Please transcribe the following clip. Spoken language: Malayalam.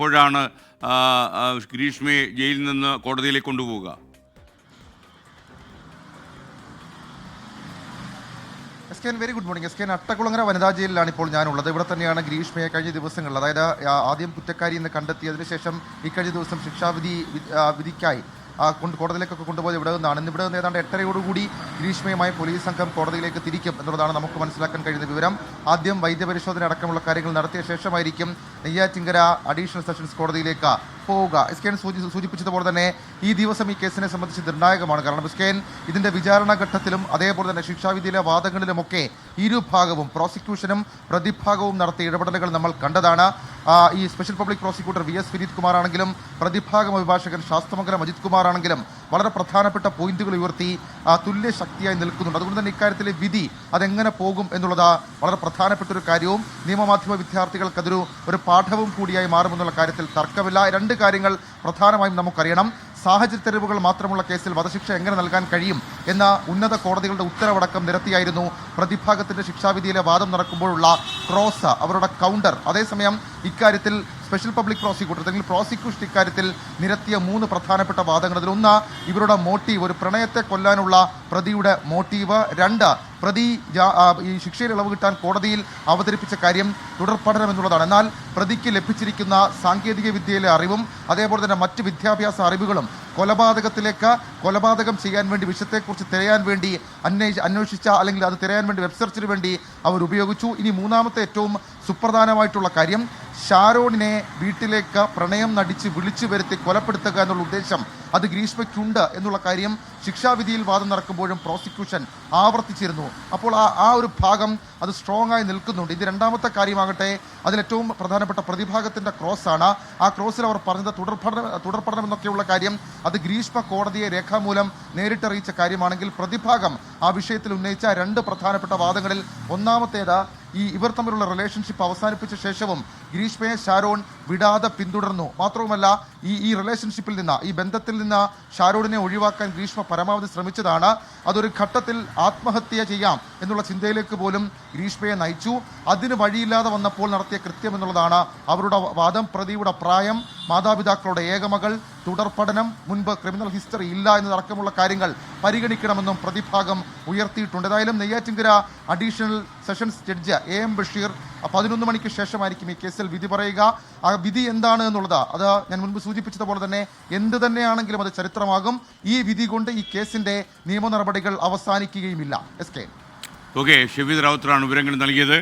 എപ്പോഴാണ് ഗ്രീഷ്മയെ ജയിലിൽ നിന്ന് കോടതിയിലേക്ക് കൊണ്ടുപോവുക. S K very good morning S K Attakulangara വനിതാ ജയിലിലാണ് ഇപ്പോൾ ഞാനുള്ളത്. ഇവിടെ തന്നെയാണ് ഗ്രീഷ്മയെ കഴിഞ്ഞ ദിവസങ്ങളിൽ അതായത് ആദ്യം കുറ്റക്കാരി എന്ന് കണ്ടെത്തിയതിനു ശേഷം ഈ കഴിഞ്ഞ ദിവസം ശിക്ഷാവിധി വിധിക്കായി. കോടതിയിലേക്കൊക്കെ കൊണ്ടുപോയത് ഇവിടെ നിന്നാണ്. ഇന്ന് ഇവിടെ നിന്ന് ഏതാണ്ട് എട്ടരയോടുകൂടി ഗ്രീഷ്മയുമായി പോലീസ് സംഘം കോടതിയിലേക്ക് തിരിക്കും എന്നുള്ളതാണ് നമുക്ക് മനസ്സിലാക്കാൻ കഴിയുന്ന വിവരം. ആദ്യം വൈദ്യപരിശോധന അടക്കമുള്ള കാര്യങ്ങൾ നടത്തിയ ശേഷമായിരിക്കും നെയ്യാറ്റിങ്കര അഡീഷണൽ സെഷൻസ് കോടതിയിലേക്ക് പോവുക. എസ് സൂചി സൂചിപ്പിച്ചതുപോലെ തന്നെ ഈ ദിവസം ഈ കേസിനെ സംബന്ധിച്ച് നിർണായകമാണ്. കാരണം എസ് ഇതിന്റെ വിചാരണ ഘട്ടത്തിലും അതേപോലെ തന്നെ ശിക്ഷാവിധിയിലെ വാദങ്ങളിലുമൊക്കെ ഇരുഭാഗവും പ്രോസിക്യൂഷനും പ്രതിഭാഗവും നടത്തിയ ഇടപെടലുകൾ നമ്മൾ കണ്ടതാണ്. ഈ special public prosecutor V S Vineeth Kumar ആണെങ്കിലും പ്രതിഭാഗം അഭിഭാഷകൻ ശാസ്ത്രമംഗലം അജിത് കുമാർ ആണെങ്കിലും വളരെ പ്രധാനപ്പെട്ട പോയിന്റുകൾ ഉയർത്തി തുല്യ ശക്തിയായി നിൽക്കുന്നുണ്ട്. അതുകൊണ്ട് തന്നെ ഇക്കാര്യത്തിലെ വിധി അതെങ്ങനെ പോകും എന്നുള്ളത് വളരെ പ്രധാനപ്പെട്ട ഒരു കാര്യവും നിയമമാധ്യമ വിദ്യാർത്ഥികൾക്ക് അതൊരു ഒരു പാഠവും കൂടിയായി മാറുമെന്നുള്ള കാര്യത്തിൽ തർക്കമില്ല. രണ്ട് കാര്യങ്ങൾ പ്രധാനമായും നമുക്കറിയണം. സാഹചര്യ തെളിവുകൾ മാത്രമുള്ള കേസിൽ വധശിക്ഷ എങ്ങനെ നൽകാൻ കഴിയും എന്ന ഉന്നത കോടതികളുടെ ഉത്തരവടക്കം നിരത്തിയായിരുന്നു പ്രതിഭാഗത്തിന്റെ ശിക്ഷാവിധിയിലെ വാദം നടക്കുമ്പോഴുള്ള ക്രോസ് അവരുടെ കൗണ്ടർ. അതേസമയം ഇക്കാര്യത്തിൽ സ്പെഷ്യൽ പബ്ലിക് പ്രോസിക്യൂട്ടർ അല്ലെങ്കിൽ പ്രോസിക്യൂഷൻ ഇക്കാര്യത്തിൽ നിരത്തിയ മൂന്ന് പ്രധാനപ്പെട്ട വാദങ്ങൾ. അതിലൊന്ന് ഇവരുടെ മോട്ടീവ് ഒരു പ്രണയത്തെ കൊല്ലാനുള്ള പ്രതിയുടെ മോട്ടീവ് രണ്ട് പ്രതി ഈ ശിക്ഷയിൽ ഇളവ് കിട്ടാൻ കോടതിയിൽ അവതരിപ്പിച്ച കാര്യം തുടർ പഠനം എന്നുള്ളതാണ്. എന്നാൽ പ്രതിക്ക് ലഭിച്ചിരിക്കുന്ന സാങ്കേതിക വിദ്യയിലെ അറിവും അതേപോലെ തന്നെ മറ്റ് വിദ്യാഭ്യാസ അറിവുകളും കൊലപാതകത്തിലേക്ക് കൊലപാതകം ചെയ്യാൻ വേണ്ടി വിഷയത്തെക്കുറിച്ച് തിരയാൻ വേണ്ടി അന്വേഷി അന്വേഷിച്ച അല്ലെങ്കിൽ അത് തിരയാൻ വേണ്ടി വെബ് സെർച്ചിന് വേണ്ടി അവർ ഉപയോഗിച്ചു. ഇനി മൂന്നാമത്തെ ഏറ്റവും സുപ്രധാനമായിട്ടുള്ള കാര്യം ഷാരോണിനെ വീട്ടിലേക്ക് പ്രണയം നടിച്ച് വിളിച്ചു വരുത്തി കൊലപ്പെടുത്തുക എന്നുള്ള ഉദ്ദേശം അത് ഗ്രീഷ്മയ്ക്കുണ്ട് എന്നുള്ള കാര്യം ശിക്ഷാവിധിയിൽ വാദം നടക്കുമ്പോഴും പ്രോസിക്യൂഷൻ ആവർത്തിച്ചിരുന്നു. അപ്പോൾ ആ ആ ഒരു ഭാഗം അത് സ്ട്രോങ് ആയി നിൽക്കുന്നുണ്ട്. ഇത് രണ്ടാമത്തെ കാര്യമാകട്ടെ. അതിലേറ്റവും പ്രധാനപ്പെട്ട പ്രതിഭാഗത്തിന്റെ ക്രോസാണ്. ആ ക്രോസിൽ അവർ പറഞ്ഞത് തുടർ പഠനം തുടർ എന്നൊക്കെയുള്ള കാര്യം അത് ഗ്രീഷ്മ കോടതിയെ രേഖാമൂലം നേരിട്ടറിയിച്ച കാര്യമാണെങ്കിൽ പ്രതിഭാഗം ആ വിഷയത്തിൽ ഉന്നയിച്ച രണ്ട് പ്രധാനപ്പെട്ട വാദങ്ങളിൽ ഒന്നാമത്തേത് ഈ ഇവർ തമ്മിലുള്ള റിലേഷൻഷിപ്പ് അവസാനിപ്പിച്ച ശേഷവും ഗ്രീഷ്മയെ ഷാരോൺ വിടാതെ പിന്തുടർന്നു. മാത്രവുമല്ല ഈ ഈ റിലേഷൻഷിപ്പിൽ നിന്ന് ഈ ബന്ധത്തിൽ നിന്ന് ഷാരോണിനെ ഒഴിവാക്കാൻ ഗ്രീഷ്മ പരമാവധി ശ്രമിച്ചതാണ്. അതൊരു ഘട്ടത്തിൽ ആത്മഹത്യ ചെയ്യാം എന്നുള്ള ചിന്തയിലേക്ക് പോലും ഗ്രീഷ്മയെ നയിച്ചു. അതിന് വഴിയില്ലാതെ വന്നപ്പോൾ നടത്തിയ കൃത്യം എന്നുള്ളതാണ് അവരുടെ വാദം. പ്രതിയുടെ പ്രായം മാതാപിതാക്കളുടെ ഏകമകൾ തുടർ പഠനം മുൻപ് ക്രിമിനൽ ഹിസ്റ്ററി ഇല്ല എന്നതടക്കമുള്ള കാര്യങ്ങൾ പരിഗണിക്കണമെന്നും പ്രതിഭാഗം ഉയർത്തിയിട്ടുണ്ട്. ഏതായാലും Neyyattinkara additional sessions judge A M Basheer പതിനൊന്ന് മണിക്ക് ശേഷമായിരിക്കും ഈ കേസിൽ വിധി പറയുക. ആ വിധി എന്താണ് എന്നുള്ളത് അത് ഞാൻ മുൻപ് സൂചിപ്പിച്ചതുപോലെ തന്നെ എന്ത് തന്നെയാണെങ്കിലും അത് ചരിത്രമാകും. ഈ വിധി കൊണ്ട് ഈ കേസിന്റെ നിയമ നടപടികൾ അവസാനിക്കുകയുമില്ല. S K. ഓക്കെ ഷെബീദ് റാവുത്തറാണ് വിവരങ്ങൾ നൽകിയത്.